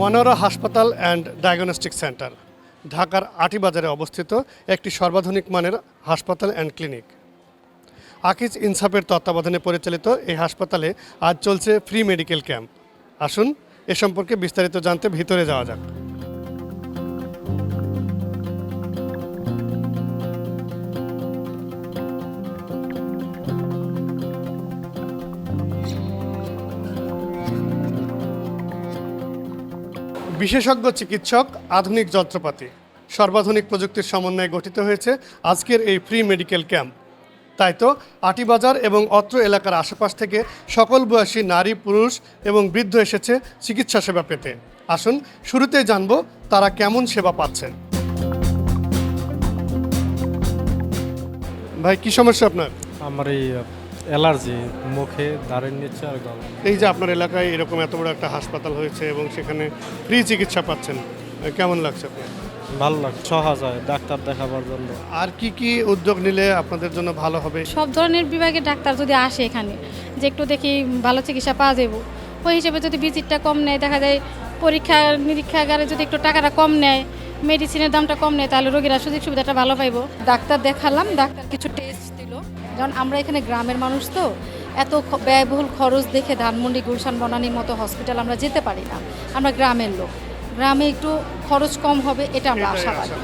মনোরা হাসপাতাল and diagnostic centre, ঢাকার আটিবাজারে অবস্থিত একটি সর্বাধুনিক মানের হাসপাতাল অ্যান্ড ক্লিনিক। আকিজ ইনসাফের তত্ত্বাবধানে পরিচালিত এই হাসপাতালে আজ চলছে ফ্রি মেডিকেল ক্যাম্প। আসুন, এ সম্পর্কে বিস্তারিত জানতে ভিতরে যাওয়া যাক। বিশেষজ্ঞ চিকিৎসক, আধুনিক যন্ত্রপাতি। সর্বাধুনিক প্রযুক্তির সমন্বয়ে গঠিত হয়েছে আজকের এই ফ্রি মেডিকেল ক্যাম্প তাই তো, আটিবাজার এবং অত্র এলাকার আশেপাশ থেকে সকল বয়সী নারী, পুরুষ এবং বৃদ্ধ এসেছে চিকিৎসা সেবা পেতে। আসুন, শুরুতেই জানব তারা কেমন সেবা পাচ্ছেন। ভাই, কি সমস্যা আপনার? আমার এই অ্যালার্জি মুখে দাঁড়ের নিচে আর গলা। এই যে আপনার এলাকায় এরকম এত বড় একটা হাসপাতাল হয়েছে এবং সেখানে ফ্রি চিকিৎসা পাচ্ছেন কেমন লাগছে আপনার? ভালো লাগে সহজ হয় ডাক্তার দেখাবার জন্য। আর কি কি উদ্যোগ নিলে আপনাদের জন্য ভালো হবে? সব ধরনের বিভাগে ডাক্তার যদি আসে এখানে যে একটু দেখি ভালো চিকিৎসা পাওয়া যাব ওই হিসেবে যদি ভিজিটটা কম নেয় দেখা যায় পরীক্ষা নিরীক্ষাগারে যদি একটু টাকাটা কম নেয় মেডিসিনের দামটা কম নেয় তাহলে রোগীরা সুযোগ সুবিধাটা ভালো পাইবো। ডাক্তার দেখালাম ডাক্তার কিছু যেমন আমরা এখানে গ্রামের মানুষ তো এত ব্যয়বহুল খরচ দেখে ধানমন্ডি গুলশান বনানীর মতো হসপিটাল আমরা যেতে পারি না। আমরা গ্রামের লোক। গ্রামে একটু খরচ কম হবে এটা আমরা আশাবাদী।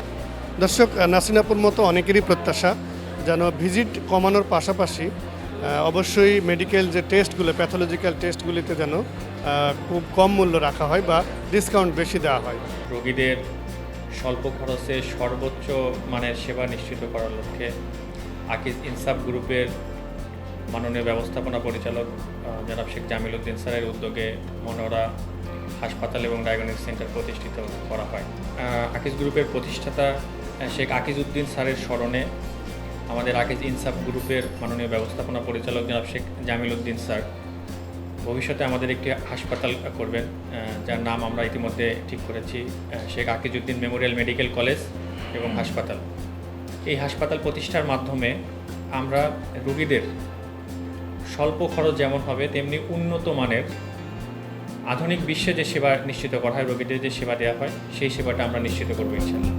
দর্শক নাসিনাপুর মতো অনেকেরই প্রত্যাশা যেন ভিজিট কমানোর পাশাপাশি অবশ্যই মেডিকেল যে টেস্টগুলো প্যাথোলজিক্যাল টেস্টগুলিতে যেন খুব কম মূল্য রাখা হয় বা ডিসকাউন্ট বেশি দেওয়া হয়। রোগীদের স্বল্প খরচে সর্বোচ্চ মানের সেবা নিশ্চিত করার লক্ষ্যে আকিজ ইনসাফ গ্রুপের মাননীয় ব্যবস্থাপনা পরিচালক জনাব শেখ জামিল উদ্দিন স্যারের উদ্যোগে মনোরা হাসপাতাল এবং ডায়াগনস্টিক সেন্টার প্রতিষ্ঠিত করা হয়। আকিজ গ্রুপের প্রতিষ্ঠাতা শেখ আকিজ উদ্দিন স্যারের স্মরণে আমাদের আকিজ ইনসাফ গ্রুপের মাননীয় ব্যবস্থাপনা পরিচালক জনাব শেখ জামিল উদ্দিন স্যার ভবিষ্যতে আমাদের একটি হাসপাতাল করবেন যার নাম আমরা ইতিমধ্যে ঠিক করেছি Sheikh Akijuddin memorial medical college এবং হাসপাতাল। এই হাসপাতাল প্রতিষ্ঠার মাধ্যমে আমরা রুগীদের স্বল্প খরচ যেমন হবে, তেমনি উন্নত মানের আধুনিক বিশ্বে যে সেবা নিশ্চিত করা হয়, রোগীদের যে সেবা দেওয়া হয়, সেই সেবাটা আমরা নিশ্চিত করব ইনশাল্লাহ।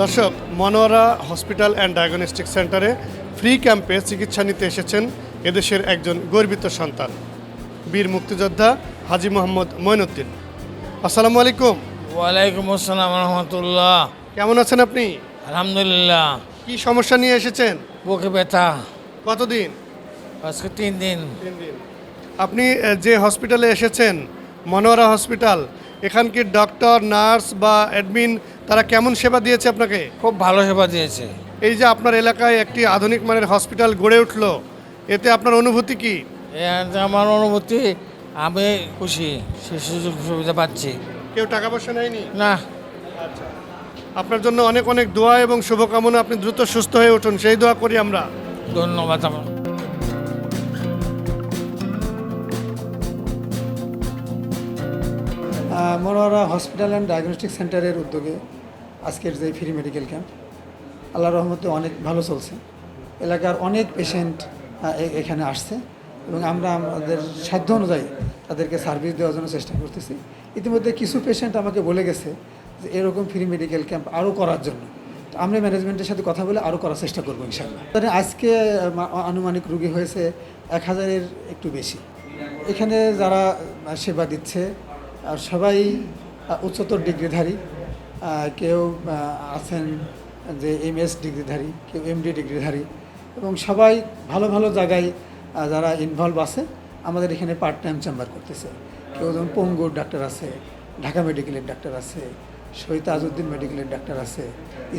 দর্শক, মনোয়ারা হসপিটাল অ্যান্ড ডায়াগনস্টিক সেন্টারে ফ্রি ক্যাম্পে চিকিৎসা নিতে এসেছেন এদেশের একজন গর্বিত সন্তান। বীর মুক্তিযোদ্ধা হাজি মোহাম্মদ মঈনুদ্দিন আসসালামু আলাইকুম। ওয়ালাইকুম আসসালাম রহমতুল্লাহ। কেমন আছেন আপনি? আলহামদুলিল্লাহ। কি সমস্যা নিয়ে এসেছেন? বুকে ব্যথা। কতদিন? আজকে তিন দিন। তিন দিন। আপনি যে হসপিটালে এসেছেন মনোয়ারা হসপিটাল এখানকার ডক্টর নার্স বা অ্যাডমিন তারা কেমন সেবা দিয়েছে আপনাকে? খুব ভালো সেবা দিয়েছে। এই যে আপনার এলাকায় একটি আধুনিক মানের হসপিটাল গড়ে উঠল এতে আপনার অনুভূতি কি? আমার অনুভূতি আমি খুশি সে সুযোগ সুবিধা পাচ্ছি। কেউ টাকা পয়সা নেয়নি? না। আপনার জন্য অনেক অনেক দোয়া এবং শুভকামনা আপনি দ্রুত সুস্থ হয়ে উঠুন সেই দোয়া করি আমরা। ধন্যবাদ আমার। মনোয়ারা হসপিটাল অ্যান্ড ডায়াগনস্টিক সেন্টারের উদ্যোগে আজকের যে ফ্রি মেডিকেল ক্যাম্প আল্লাহ রহমতে অনেক ভালো চলছে। এলাকার অনেক পেশেন্ট এখানে আসছে এবং আমরা আমাদের সাধ্য অনুযায়ী তাদেরকে সার্ভিস দেওয়ার জন্য চেষ্টা করতেছি। ইতিমধ্যে কিছু পেশেন্ট আমাকে বলে গেছে যে, এরকম ফ্রি মেডিকেল ক্যাম্প আরও করার জন্য। তো আমরা ম্যানেজমেন্টের সাথে কথা বলে আরও করার চেষ্টা করব ইনশাল্লাহ তাহলে আজকে আনুমানিক রুগী হয়েছে এক হাজারের একটু বেশি। এখানে যারা সেবা দিচ্ছে, আর সবাই উচ্চতর ডিগ্রিধারী কেউ আছেন যে এম এস ডিগ্রিধারী, কেউ এমডি ডিগ্রিধারী, এবং সবাই ভালো ভালো জায়গায় যারা ইনভলভ আছে আমাদের এখানে পার্ট টাইম চেম্বার করতেছে। কেউ যেমন পঙ্গুর ডাক্তার আছে, ঢাকা মেডিকেলের ডাক্তার আছে, শহীদ আজউদ্দিন মেডিকেলের ডাক্তার আছে,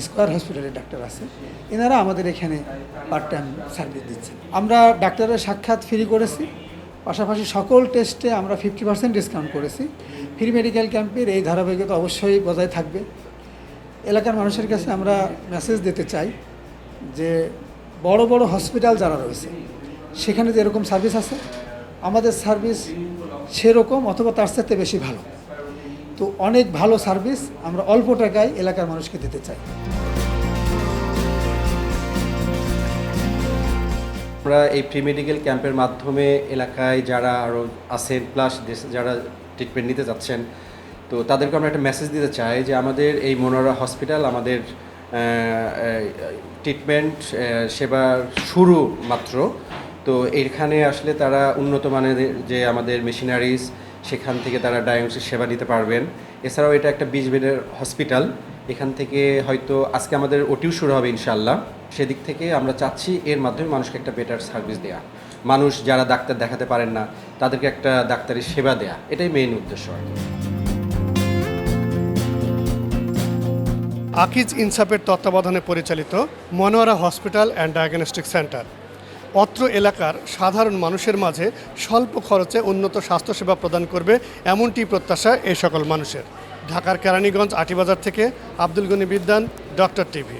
স্কোয়ার হসপিটালের ডাক্তার আছে, এনারা আমাদের এখানে পার্ট টাইম সার্ভিস দিচ্ছে। আমরা ডাক্তারের সাক্ষাৎ ফ্রি করেছি, পাশাপাশি সকল টেস্টে আমরা ফিফটি পার্সেন্ট ডিসকাউন্ট করেছি। ফ্রি মেডিকেল ক্যাম্পের এই ধারাবাহিকতা অবশ্যই বজায় থাকবে। এলাকার মানুষের কাছে আমরা মেসেজ দিতে চাই যে বড় বড় হসপিটাল যারা রয়েছে, সেখানে যে এরকম সার্ভিস আছে আমাদের সার্ভিস সেরকম অথবা তার সাথে বেশি ভালো। তো অনেক ভালো সার্ভিস আমরা অল্প টাকায় এলাকার মানুষকে দিতে চাই। আমরা এই প্রি মেডিকেল ক্যাম্পের মাধ্যমে এলাকায় যারা আরও আছেন প্লাস যারা ট্রিটমেন্ট নিতে যাচ্ছেন, তো তাদেরকে আমরা একটা মেসেজ দিতে চাই যে আমাদের এই মনোরা হসপিটাল আমাদের ট্রিটমেন্ট সেবার শুরু মাত্র। তো এখানে আসলে তারা উন্নত মানের যে আমাদের মেশিনারিজ, সেখান থেকে তারা ডায়াগনোসিস সেবা নিতে পারবেন। এছাড়াও এটা একটা বিশ বেডের হসপিটাল। এখান থেকে হয়তো আজকে আমাদের ওটিও শুরু হবে ইনশাল্লাহ সেদিক থেকে আমরা চাচ্ছি এর মাধ্যমে মানুষকে একটা বেটার সার্ভিস দেওয়া মানুষ যারা ডাক্তার দেখাতে পারেন না, তাদেরকে একটা ডাক্তারি সেবা দেয়া। এটাই মেইন উদ্দেশ্য আর কি। আকিজ ইনসাফের তত্ত্বাবধানে পরিচালিত Monowara hospital and diagnostic centre. অত্র এলাকার সাধারণ মানুষের মাঝে স্বল্প খরচে উন্নত স্বাস্থ্যসেবা প্রদান করবে এমনটি প্রত্যাশা এই সকল মানুষের। ঢাকার কেরানীগঞ্জ আটিবাজার থেকে আব্দুল গনি বিদ্যান, ডক্টর টিভি।